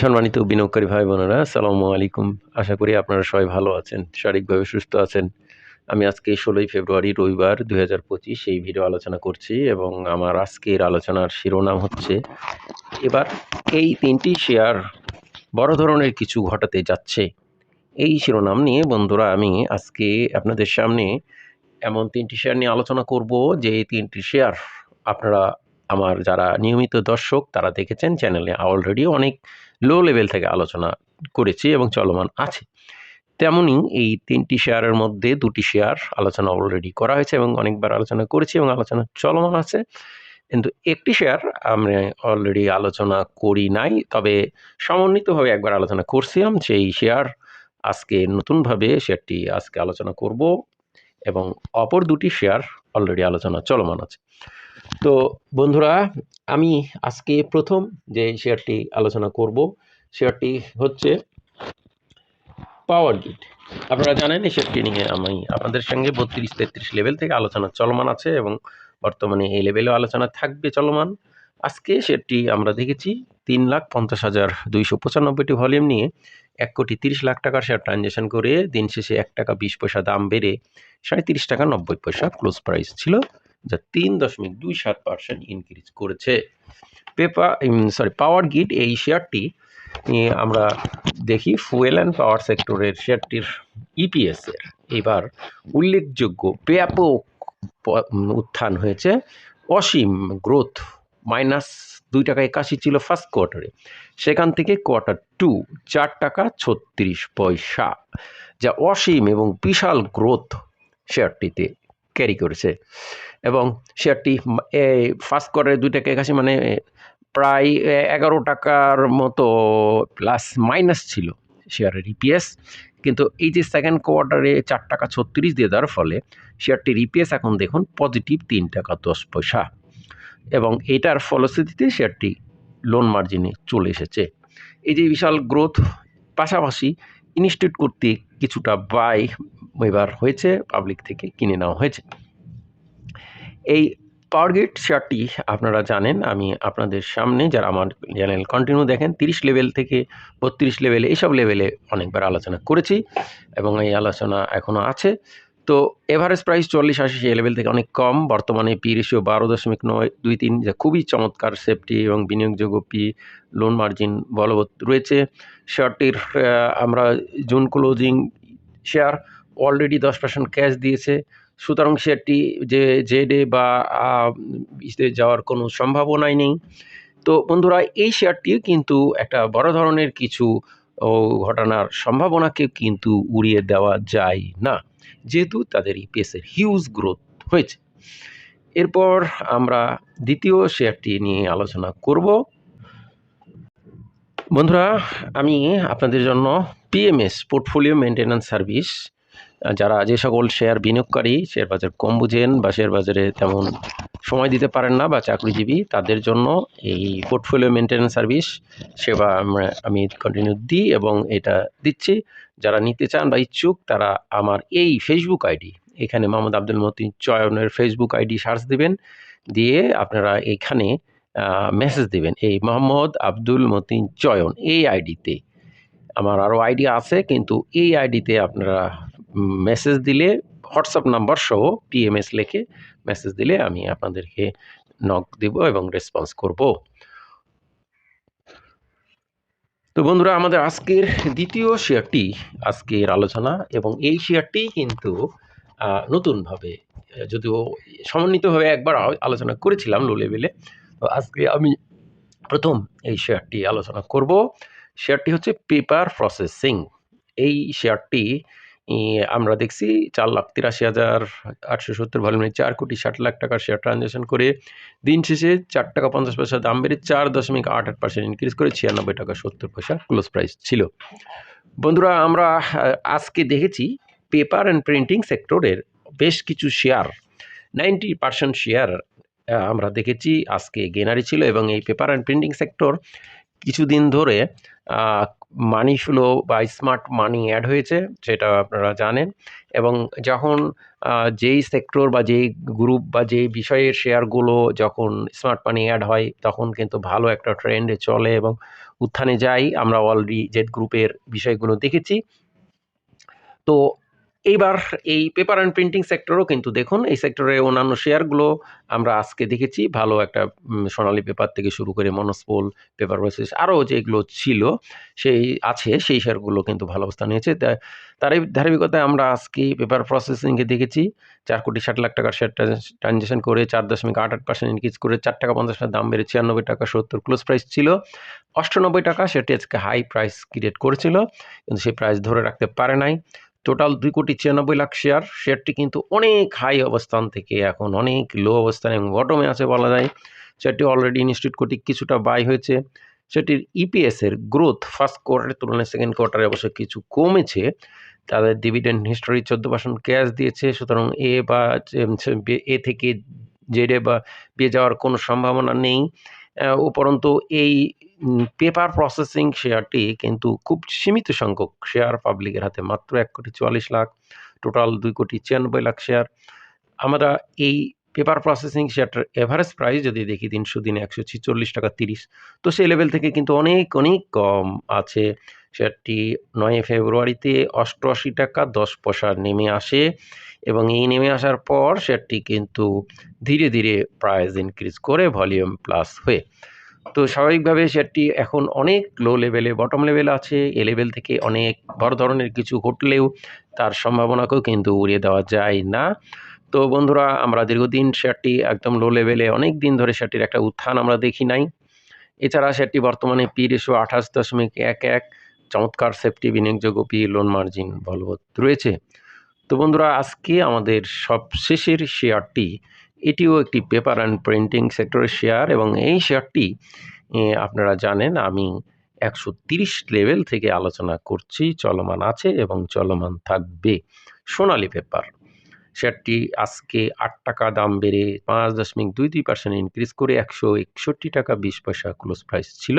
সম্মানিত বিনিয়োগকারী ভাই বোনেরা, আসসালামু আলাইকুম। আশা করি আপনারা সবাই ভালো আছেন, শারীরিকভাবে সুস্থ আছেন। আমি আজকে ষোলোই ফেব্রুয়ারি, রবিবার দুই হাজার পঁচিশ এই ভিডিও আলোচনা করছি এবং আমার আজকের আলোচনার শিরোনাম হচ্ছে, এবার এই তিনটি শেয়ার বড় ধরনের কিছু ঘটাতে যাচ্ছে। এই শিরোনাম নিয়ে বন্ধুরা, আমি আজকে আপনাদের সামনে এমন তিনটি শেয়ার নিয়ে আলোচনা করব যে এই তিনটি শেয়ার আপনারা আমার যারা নিয়মিত দর্শক, তারা দেখেছেন চ্যানেলে অলরেডি অনেক লো লেভেল থেকে আলোচনা করেছি এবং চলমান আছে। তেমনই এই তিনটি শেয়ারের মধ্যে দুটি শেয়ার আলোচনা অলরেডি করা হয়েছে এবং অনেকবার আলোচনা করেছি এবং আলোচনা চলমান আছে। কিন্তু একটি শেয়ার আমরা অলরেডি আলোচনা করি নাই, তবে সমন্বিতভাবে একবার আলোচনা করছিলাম সেই শেয়ার আজকে নতুনভাবে শেয়ারটি আজকে আলোচনা করব এবং অপর দুটি শেয়ার অলরেডি আলোচনা চলমান আছে। তো বন্ধুরা, আমি আজকে প্রথম যে শেয়ারটি আলোচনা করব, শেয়ারটি হচ্ছে পাওয়ার গ্রিড আপনারা জানেন, এই শেয়ারটি নিয়ে আমি আপনাদের সঙ্গে বত্রিশ, তেত্রিশ লেভেল থেকে আলোচনা চলমান আছে এবং বর্তমানে এই লেভেলেও আলোচনা থাকবে চলমান। আজকে শেয়ারটি আমরা দেখেছি তিন লাখ পঞ্চাশ হাজার দুইশো পঁচানব্বইটি ভলিউম নিয়ে এক কোটি তিরিশ লাখ টাকার শেয়ার ট্রানজ্যাকশন করে দিন শেষে এক টাকা বিশ পয়সা দাম বেড়ে সাড়ে তিরিশ টাকা নব্বই পয়সা ক্লোজ প্রাইস ছিল। যা তিন দশমিক দুই সাত পার্সেন্ট ইনক্রিজ করেছে। পেপার সরি পাওয়ার গিট এই শেয়ারটি আমরা দেখি ফুয়েল অ্যান্ড পাওয়ার সেক্টরের শেয়ারটির ইপিএসের এবার উল্লেখযোগ্য ব্যাপক উত্থান হয়েছে। অসীম গ্রোথ মাইনাস দুই টাকা একাশি ছিল ফার্স্ট কোয়ার্টারে সেখান থেকে কোয়ার্টার টু চার টাকা ছত্রিশ পয়সা। যা অসীম এবং বিশাল গ্রোথ শেয়ারটিতে ক্যারি করেছে। এবং শেয়ারটি এই ফার্স্ট কোয়ার্টারে দুই টাকা একাশি মানে প্রায় এগারো টাকার মতো প্লাস মাইনাস ছিল শেয়ারের ইপিএস কিন্তু এই যে সেকেন্ড কোয়ার্টারে চার টাকা ছত্রিশ দিয়ে দেওয়ার ফলে শেয়ারটির ইপিএস এখন দেখুন পজিটিভ তিন টাকা দশ পয়সা। এবং এটার ফলশ্রুতিতে শেয়ারটি লোন মার্জিনে চলে এসেছে। এই যে বিশাল গ্রোথ পাশাপাশি ইনস্টিটিউট কর্তৃক কিছুটা বাই এবার হয়েছে পাবলিক থেকে কিনে নেওয়া হয়েছে। এই পাওয়ারগেট শেয়ারটি আপনারা জানেন, আমি আপনাদের সামনে যারা আমার চ্যানেল কন্টিনিউ দেখেন, তিরিশ লেভেল থেকে বত্রিশ লেভেলে এইসব লেভেলে অনেকবার আলোচনা করেছি এবং এই আলোচনা এখনও আছে। তো এভারেজ প্রাইস চল্লিশ আশি, সেই লেভেল থেকে অনেক কম। বর্তমানে পি রেশিও বারো দশমিক নয়, দুই তিন, যা খুবই চমৎকার সেফটি এবং বিনিয়োগযোগ্য পি লোন মার্জিন বলবৎ রয়েছে। শেয়ারটির আমরা জুন ক্লোজিং শেয়ার অলরেডি দশ পার্সেন্ট ক্যাশ দিয়েছে। সুতরাং শেয়ারটি যে জেডে বা ইসে যাওয়ার কোনো সম্ভাবনাই নেই। তো বন্ধুরা, এই শেয়ারটি কিন্তু একটা বড় ধরনের কিছু ঘটনার সম্ভাবনাকে কিন্তু উড়িয়ে দেওয়া যায় না। যেহেতু তাদের ইপিএসের হিউজ গ্রোথ হয়েছে। এরপর আমরা দ্বিতীয় শেয়ারটি নিয়ে আলোচনা করব। বন্ধুরা, আমি আপনাদের জন্য পিএমএস পোর্টফোলিও মেনটেন্যান্স সার্ভিস যারা যে সকল শেয়ার বিনিয়োগকারী শেয়ার বাজার কম বুঝেন বা শেয়ার বাজারে তেমন সময় দিতে পারেন না বা চাকরিজীবী, তাদের জন্য এই পোর্টফোলিও মেনটেন্যান্স সার্ভিস সেবা আমরা, আমি কন্টিনিউ দিই এবং এটা দিচ্ছি। যারা নিতে চান বা ইচ্ছুক, তারা আমার এই ফেসবুক আইডি এখানে মোহাম্মদ আব্দুল মতিন চয়নের ফেসবুক আইডি সার্চ দিবেন, দিয়ে আপনারা এখানে মেসেজ দিবেন, এই মোহাম্মদ আব্দুল মতিন চয়ন, এই আইডিতে আমার আরও আইডি আছে, কিন্তু এই আইডিতে আপনারা মেসেজ দিলে হোয়াটসঅ্যাপ নাম্বার সহ পিএমএস লিখে মেসেজ দিলে আমি আপনাদেরকে নক দেব এবং রেসপন্স করব। তো বন্ধুরা, আমাদের আজকের দ্বিতীয় শেয়ারটি আজকের আলোচনা এবং এই শেয়ারটি কিন্তু নতুনভাবে, যদিও সমন্বিতভাবে একবার আলোচনা করেছিলাম লো লেভেলে তো আজকে আমি প্রথম এই শেয়ারটি আলোচনা করব। শেয়ারটি হচ্ছে পেপার প্রসেসিং এই শেয়ারটি আমরা দেখছি চার লাখ তিরাশি হাজার আটশো সত্তর ভলিউমে চার কোটি ষাট লাখ টাকার শেয়ার ট্রানজ্যাকশন করে দিন শেষে চার টাকা পঞ্চাশ পয়সা দাম বেড়ে চার দশমিক আট আট পার্সেন্ট ইনক্রিজ করে ছিয়ানব্বই টাকা সত্তর পয়সা ক্লোজ প্রাইস ছিল। বন্ধুরা, আমরা আজকে দেখেছি পেপার অ্যান্ড প্রিন্টিং সেক্টরের বেশ কিছু শেয়ার নাইনটি পার্সেন্ট শেয়ার আমরা দেখেছি আজকে গেনারি ছিল এবং এই পেপার অ্যান্ড প্রিন্টিং সেক্টর কিছুদিন ধরে মানি ফ্লো বা স্মার্ট মানি অ্যাড হয়েছে সেটা আপনারা জানেন। এবং যখন যেই সেক্টর বা যেই গ্রুপ বা যেই বিষয়ের শেয়ারগুলো যখন স্মার্ট মানি অ্যাড হয়, তখন কিন্তু ভালো একটা ট্রেন্ডে চলে এবং উত্থানে যাই। আমরা অলরেডি জেড গ্রুপের বিষয়গুলো দেখেছি। তো এইবার এই পেপার অ্যান্ড প্রিন্টিং সেক্টরও কিন্তু দেখুন, এই সেক্টরে অন্যান্য শেয়ারগুলো আমরা আজকে দেখেছি। ভালো একটা সোনালী পেপার থেকে শুরু করে মনস্পোল পেপার প্রসেস আরও যেগুলো ছিল, সেই আছে, সেই শেয়ারগুলো কিন্তু ভালো অবস্থান নিয়েছে তা- তার এই ধারাবাহিকতায় আমরা আজকে পেপার প্রসেসিংকে দেখেছি। চার কোটি ষাট লাখ টাকার শেয়ার ট্রানজেকশন করে চার দশমিক আট আট পার্সেন্ট ইনক্রিজ করে চার টাকা পঞ্চাশ টাকা দাম বেড়ে ছিয়ানব্বই টাকা সত্তর ক্লোজ প্রাইস ছিল। অষ্টানব্বই টাকা সেটি আজকে হাই প্রাইস ক্রিয়েট করেছিল, কিন্তু সেই প্রাইস ধরে রাখতে পারে নাই। টোটাল দুই কোটি ছিয়ানব্বই লাখ শেয়ার শেয়ারটি কিন্তু অনেক হাই অবস্থান থেকে এখন অনেক লো অবস্থানে এবং বটমে আছে বলা যায়। সেটি অলরেডি ইনস্টিটিউট কর্তৃক কিছুটা বাই হয়েছে। সেটির ইপিএসের গ্রোথ ফার্স্ট কোয়ার্টারের তুলনায় সেকেন্ড কোয়ার্টারে অবশ্য কিছু কমেছে। তাদের ডিভিডেন্ড হিস্টোরি চোদ্দ পার্সেন্ট ক্যাশ দিয়েছে। সুতরাং এ বা এ থেকে জেডে বা বিয়ে যাওয়ার কোনো সম্ভাবনা নেই। উপরন্তু এই পেপার প্রসেসিং শেয়ারটি কিন্তু খুব সীমিত সংখ্যক শেয়ার পাবলিকের হাতে মাত্র এক কোটি চুয়াল্লিশ লাখ টোটাল দুই কোটি ছিয়ানব্বই লাখ শেয়ার আমরা এই পেপার প্রসেসিং শেয়ারটার এভারেজ প্রাইস যদি দেখি তিনশো দিনে একশো ছিচল্লিশ টাকা তিরিশ। তো সেই লেভেল থেকে কিন্তু অনেক অনেক কম আছে। শেয়ারটি নয় ফেব্রুয়ারিতে অষ্টআশি টাকা দশ পয়সা নেমে আসে এবং এই নেমে আসার পর শেয়ারটি কিন্তু ধীরে ধীরে প্রাইস ইনক্রিজ করে ভলিউম প্লাস হয়ে তো স্বাভাবিকভাবে শেয়ারটি এখন অনেক লো লেভেলে বটম লেভেল আছে। এ লেভেল থেকে অনেক বড় ধরনের কিছু ঘটলেও তার সম্ভাবনাকেও কিন্তু উড়িয়ে দেওয়া যায় না। তো বন্ধুরা, আমরা দীর্ঘদিন শেয়ারটি একদম লো লেভেলে অনেক দিন ধরে শেয়ারটির একটা উত্থান আমরা দেখি নাই। এছাড়া শেয়ারটি বর্তমানে পি রেশিও আঠাশ দশমিক এক এক, চমৎকার সেফটি বিনিয়োগযোগ্য পি লোন মার্জিন বলবৎ রয়েছে। তো বন্ধুরা, আজকে আমাদের সবশেষের শেয়ারটি এটিও একটি পেপার অ্যান্ড প্রিন্টিং সেক্টরের শেয়ার এবং এই শেয়ারটি আপনারা জানেন আমি একশো তিরিশ লেভেল থেকে আলোচনা করছি, চলমান আছে এবং চলমান থাকবে। সোনালী পেপার শেয়ারটি আজকে আট টাকা দাম বেড়ে পাঁচ দশমিক দুই দুই পার্সেন্ট ইনক্রিজ করে একশো একষট্টি টাকা বিশ পয়সা ক্লোজ প্রাইস ছিল।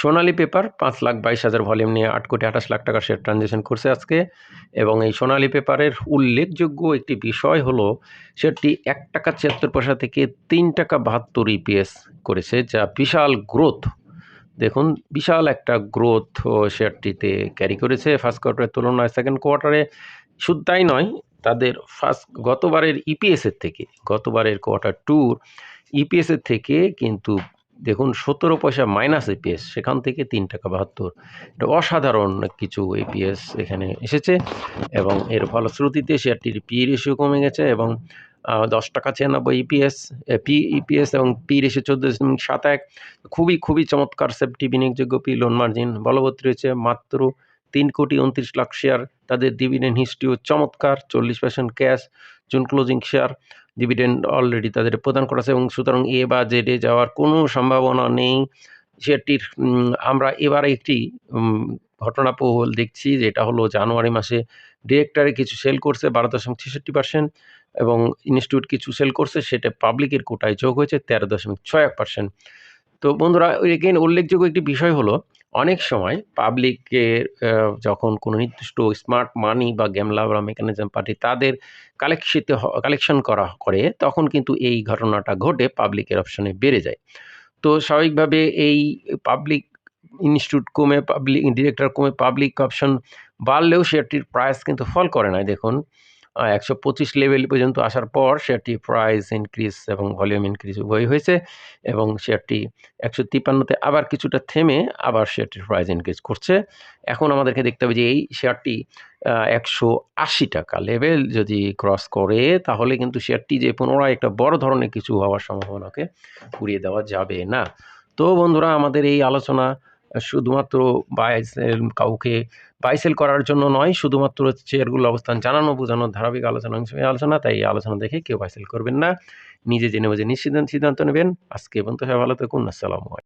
সোনালী পেপার পাঁচ লাখ বাইশ হাজার ভলিউম নিয়ে আট কোটি আঠাশ লাখ টাকার শেয়ার ট্রানজেকশন করছে আজকে। এবং এই সোনালী পেপারের উল্লেখযোগ্য একটি বিষয় হলো সেটি এক টাকা ছিয়াত্তর পয়সা থেকে তিন টাকা বাহাত্তর ইপিএস করেছে, যা বিশাল গ্রোথ দেখুন, বিশাল একটা গ্রোথ শেয়ারটিতে ক্যারি করেছে ফার্স্ট কোয়ার্টারের তুলনায়। সেকেন্ড কোয়ার্টারে শুধু তাই নয়, তাদের ফার্স্ট গতবারের ইপিএসের থেকে, গতবারের কোয়ার্টার টুর ইপিএসের থেকে কিন্তু দেখুন, সতেরো পয়সা মাইনাস এপিএস সেখান থেকে তিন টাকা বাহাত্তর। এটা অসাধারণ কিছু এপিএস এখানে এসেছে এবং এর ফলশ্রুতিতে শেয়ারটির পি রেশিও কমে গেছে এবং দশ টাকা ছিয়ানব্বই ইপিএস পি ইপিএস এবং পি রেশিও চোদ্দ দশমিক সাত এক। খুবই খুবই চমৎকার সেফটি বিনিয়োগযোগ্য পি লোন মার্জিন বলবৎ রয়েছে। মাত্র তিন কোটি উনত্রিশ লাখ শেয়ার তাদের ডিভিডেন্ড হিস্ট্রিও চমৎকার, চল্লিশ percent cash June closing share dividend already তাদের প্রদান করা আছে এবং সুতরাং এ বা জেডে যাওয়ার কোনো সম্ভাবনা নেই। উম, আমরা এবারে একটি উম, ঘটনাপ্রবল দেখছি যেটা হলো জানুয়ারি মাসে ডিরেক্টরে কিছু সেল করছে বারো দশমিক ছেষট্টি পার্সেন্ট এবং ইনস্টিটিউট কিছু সেল করছে সেটা পাবলিকের কোটায় যোগ হয়েছে তেরো দশমিক ছয় এক পার্সেন্ট তো বন্ধুরা এগেন উল্লেখযোগ্য একটি বিষয় হলো অনেক সময় পাবলিকের যখন কোনো নির্দিষ্ট স্মার্ট মানি বা গ্যামলা বা মেকানিজম পার্টি তাদের কালেকশিত কালেকশন করা করে, তখন কিন্তু এই ঘটনাটা ঘটে পাবলিকের অপশনে বেড়ে যায়। তো স্বাভাবিকভাবে এই পাবলিক ইনস্টিটিউট কমে পাবলিক ডিরেক্টর কমে পাবলিক অপশন বাড়লেও শেয়ারটির প্রাইস কিন্তু ফল করে নাই। দেখুন একশো পঁচিশ লেভেল পর্যন্ত আসার পর শেয়ারটি প্রাইস ইনক্রিজ এবং ভলিউম ইনক্রিজ উভয় হয়েছে এবং শেয়ারটি একশো তিপ্পান্নতে আবার কিছুটা থেমে আবার শেয়ারটির প্রাইস ইনক্রিজ করছে। এখন আমাদেরকে দেখতে হবে যে এই শেয়ারটি একশো আশি টাকা লেভেল যদি ক্রস করে তাহলে কিন্তু শেয়ারটি যে পুনরায় একটা বড় ধরনের কিছু হওয়ার সম্ভাবনাকে উড়িয়ে দেওয়া যাবে না। তো বন্ধুরা, আমাদের এই আলোচনা শুধুমাত্র বাইসেল কাউকে বাইসেল করার জন্য নয়, শুধুমাত্র চেয়ারগুলো অবস্থান জানানো বোঝানো ধারাবাহিক আলোচনা হিসেবে আলোচনা, তাই এই আলোচনা দেখে কেউ বাইসেল করবেন না। নিজে জেনে বুঝে নিশ্চিত সিদ্ধান্ত নেবেন। আজকে পর্যন্ত, সবাই ভালো থাকুন। আসসালামু